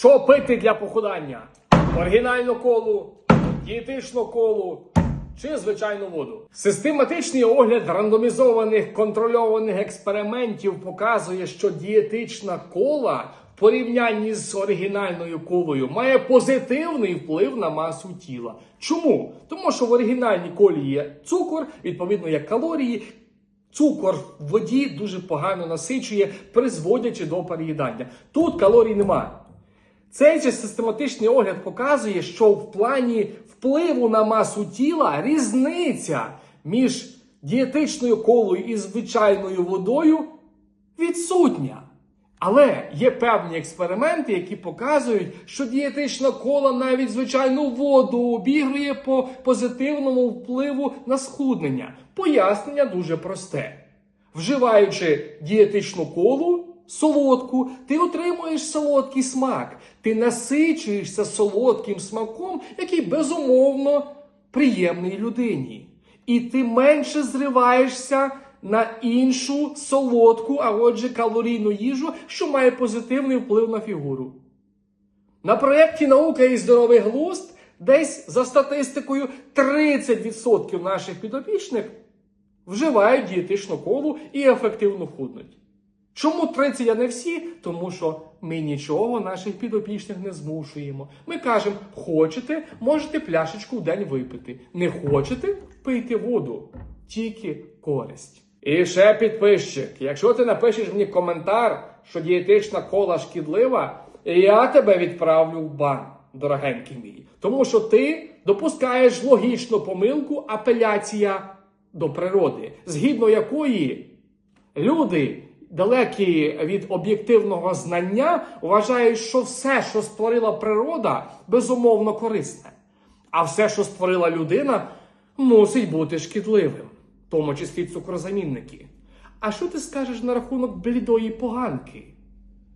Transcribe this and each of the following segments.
Що пити для похудання? Оригінальну колу, дієтичну колу чи звичайну воду. Систематичний огляд рандомізованих контрольованих експериментів показує, що дієтична кола в порівнянні з оригінальною колою має позитивний вплив на масу тіла. Чому? Тому що в оригінальній колі є цукор, відповідно є калорії. Цукор в воді дуже погано насичує, призводячи до переїдання. Тут калорій немає. Цей же систематичний огляд показує, що в плані впливу на масу тіла різниця між дієтичною колою і звичайною водою відсутня. Але є певні експерименти, які показують, що дієтична кола навіть звичайну воду обігрує по позитивному впливу на схуднення. Пояснення дуже просте. Вживаючи дієтичну колу, солодку, ти отримуєш солодкий смак. Ти насичуєшся солодким смаком, який безумовно приємний людині. І ти менше зриваєшся на іншу солодку, а отже калорійну їжу, що має позитивний вплив на фігуру. На проєкті Наука і здоровий глузд десь за статистикою 30% наших підопічних вживають дієтичну колу і ефективно худнуть. Чому 30, а не всі? Тому що ми нічого наших підопічних не змушуємо. Ми кажемо, хочете, можете пляшечку в день випити. Не хочете, пийте воду. Тільки користь. І ще підписчик. Якщо ти напишеш мені коментар, що дієтична кола шкідлива, я тебе відправлю в бан, дорогенький мій. Тому що ти допускаєш логічну помилку апеляція до природи, згідно якої люди, далекі від об'єктивного знання, вважають, що все, що створила природа, безумовно корисне. А все, що створила людина, мусить бути шкідливим, в тому числі цукрозамінники. А що ти скажеш на рахунок блідої поганки,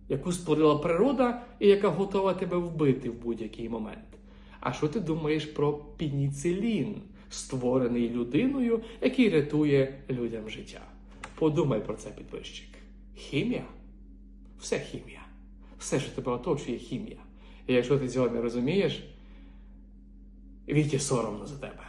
яку створила природа і яка готова тебе вбити в будь-який момент? А що ти думаєш про пеніцилін, створений людиною, який рятує людям життя? Подумай про це, підписчик. Хімія? Все хімія. Все, що тебе оточує, хімія. І якщо ти цього не розумієш, Віті соромно за тебе.